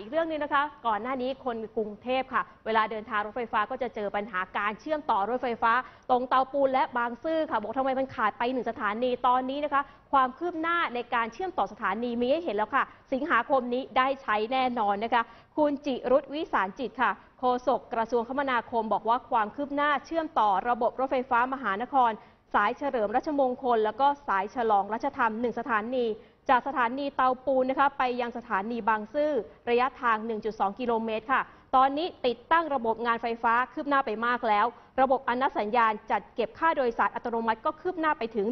อีกเรื่องหนึงนะคะ ก่อนหน้านี้คนกรุงเทพค่ะ เวลาเดินทางรถไฟฟ้าก็จะเจอปัญหาการเชื่อมต่อรถไฟฟ้า ตรงเตาปูนและบางซื่อค่ะ บอกทำไมมันขาดไปหนึ่งสถานีตอนนี้นะคะ ความคืบหน้าในการเชื่อมต่อสถานีมีให้เห็นแล้วค่ะ สิงหาคมนี้ได้ใช้แน่นอนนะคะ คุณจิรุธวิสารจิตค่ะโฆษกกระทรวงคมนาคม บอกว่าความคืบหน้าเชื่อมต่อระบบรถไฟฟ้ามหานคร สายเฉลิมรัชมงคล แล้วก็สายฉลองรัชธรรมหนึ่งสถานี จากสถานีเตาปูนนะคะไปยังสถานีบางซื่อระยะทาง 1.2 กิโลเมตรค่ะ ตอนนี้ติดตั้งระบบงานไฟฟ้าคืบหน้าไปมากแล้ว ระบบอนัสัญญาณจัดเก็บค่าโดยสารอัตโนมัติก็คืบหน้าไปถึง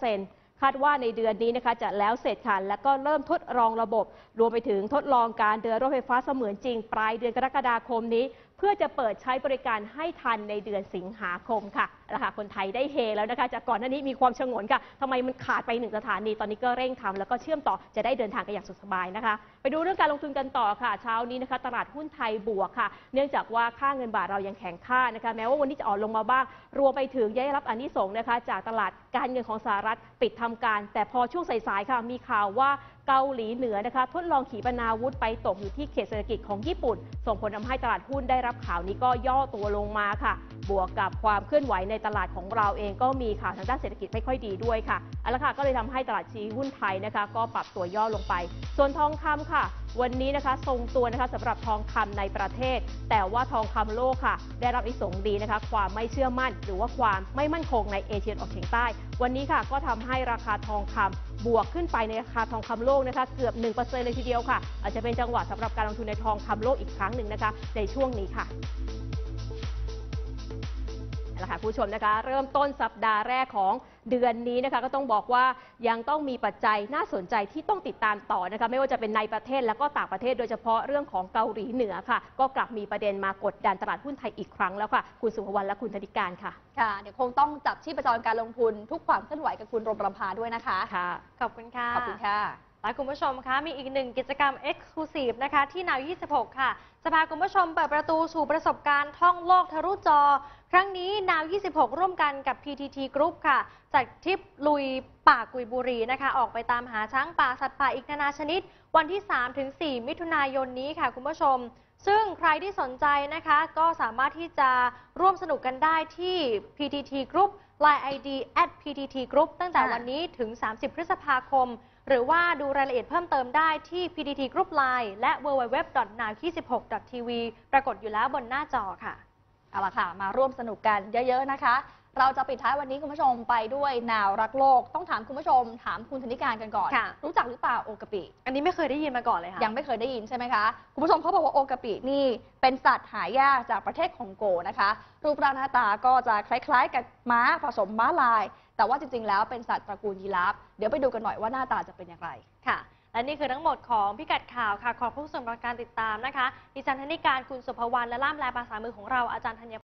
100%คาดว่าในเดือนนี้นะคะจะแล้วเสร็จค่ะแล้วก็เริ่มทดลองระบบ รวมไปถึงทดลองการเดินรถไฟฟ้าเสมือนจริง ปลายเดือนกรกฎาคมนี้ เพื่อจะเปิดใช้บริการให้ทันในเดือนสิงหาคมค่ะราคาคนไทยได้เฮแล้วนะคะ จากก่อนหน้านี้มีความชงนค่ะทำไมมันขาดไปหนึ่งสถานี ตอนนี้ก็เร่งทำแล้วก็เชื่อมต่อจะได้เดินทางกันอย่างสุขสบายนะคะ ไปดูเรื่องการลงทุนกันต่อค่ะ เช้านี้นะคะ ตลาดหุ้นไทยบวกค่ะ เนื่องจากว่าค่าเงินบาทเรายังแข็งค่านะคะ แม้ว่าวันนี้จะอ่อนลงมาบ้าง รวมไปถึงยังได้รับอานิสงส์นะคะ จากตลาดการเงินของสหรัฐปิดทำการ แต่พอช่วงสายๆค่ะมีข่าวว่าเกาหลีเหนือนะคะ ทดลองขีปนาวุธไปตกอยู่ที่เขตเศรษฐกิจของญี่ปุ่น ส่งผลทำให้ตลาดหุ้นได้รับข่าวนี้ก็ย่อตัวลงมาค่ะ บวกกับความเคลื่อนไหวในตลาดของเราเองก็มีข่าวทางด้านเศรษฐกิจไม่ค่อยดีด้วยค่ะเอาละค่ะก็เลยทำให้ตลาดชี้หุ้นไทยนะคะ ก็ปรับตัวย่อลงไป ส่วนทองคำค่ะวันนี้นะคะทรงตัวนะคะสำหรับทองคำในประเทศ แต่ว่าทองคำโลกค่ะ ได้รับอิสงดีนะคะ ความไม่เชื่อมั่น หรือว่าความไม่มั่นคงในเอเชียตะวันออกเฉียงใต้ วันนี้ค่ะก็ทำให้ราคาทองคำบวกขึ้นไปในราคาทองคำโลกนะคะเกือบ1%เลยทีเดียวค่ะ อาจจะเป็นจังหวะสำหรับการลงทุนในทองคำโลกอีกครั้งหนึ่งนะคะ ในช่วงนี้ค่ะ ละค่ะผู้ชมนะคะ เริ่มต้นสัปดาห์แรกของเดือนนี้นะคะ ก็ต้องบอกว่ายังต้องมีปัจจัยน่าสนใจที่ต้องติดตามต่อนะคะ ไม่ว่าจะเป็นในประเทศและก็ต่างประเทศโดยเฉพาะเรื่องของเกาหลีเหนือค่ะ ก็กลับมีประเด็นมากดดันตลาดหุ้นไทยอีกครั้งแล้วค่ะ คุณสุภวรรณและคุณธนิการค่ะค่ะเดี๋ยวคงต้องจับชีพจรการลงทุนทุกความเคลื่อนไหวกับคุณรมประภาด้วยนะคะค่ะขอบคุณค่ะขอบคุณค่ะ และคุณผู้ชมคะมีอีกหนึ่งกิจกรรม Exclusive นะคะ ที่นาว 26 ค่ะ จะพาคุณผู้ชมเปิดประตูสู่ประสบการณ์ท่องโลกทะลุจอ ครั้งนี้นาว 26 ร่วมกันกับ PTT Group ค่ะจัดทริปลุยป่ากุยบุรีนะคะ ออกไปตามหาช้างป่าสัตว์ป่าอีกนานาชนิด วันที่ 3-4 มิถุนายนนี้ค่ะคุณผู้ชม ซึ่งใครที่สนใจนะคะ ก็สามารถที่จะร่วมสนุกกันได้ที่ PTT Group Line ID at PTT Group ตั้งแต่ค่ะวันนี้ถึง 30 พฤษภาคม หรือว่าดูรายละเอียดเพิ่มเติมได้ที่ PTT Group Line และ www.now26.tv ปรากฏอยู่แล้วบนหน้าจอค่ะ เอาละค่ะ มาร่วมสนุกกันเยอะ ๆ นะคะ เราจะปิดท้ายวันนี้คุณผู้ชมไปด้วยนาวรักโลก ต้องถามคุณผู้ชม ถามคุณธนิการกันก่อน ค่ะ รู้จักหรือเปล่าโอกะปิ อันนี้ไม่เคยได้ยินมาก่อนเลยค่ะ ยังไม่เคยได้ยินใช่ไหมคะ คุณผู้ชมเขาบอกว่าโอกะปินี่เป็นสัตว์หายากจากประเทศคองโกนะคะ รูปร่างหน้าตาก็จะคล้ายๆ กับม้าผสมม้าลาย แต่ว่าจริง ๆ แล้วเป็นสัตว์ตระกูลยีราฟเดี๋ยวไปดูกันหน่อยว่าหน้าตาจะเป็นอย่างไร ค่ะ และนี่คือทั้งหมดของพิกัดข่าวค่ะ ขอบคุณสำหรับการติดตามนะคะดิฉันธนิการคุณสุภวรรณและล่ามแปลภาษามือของเราอาจารย์ธัญ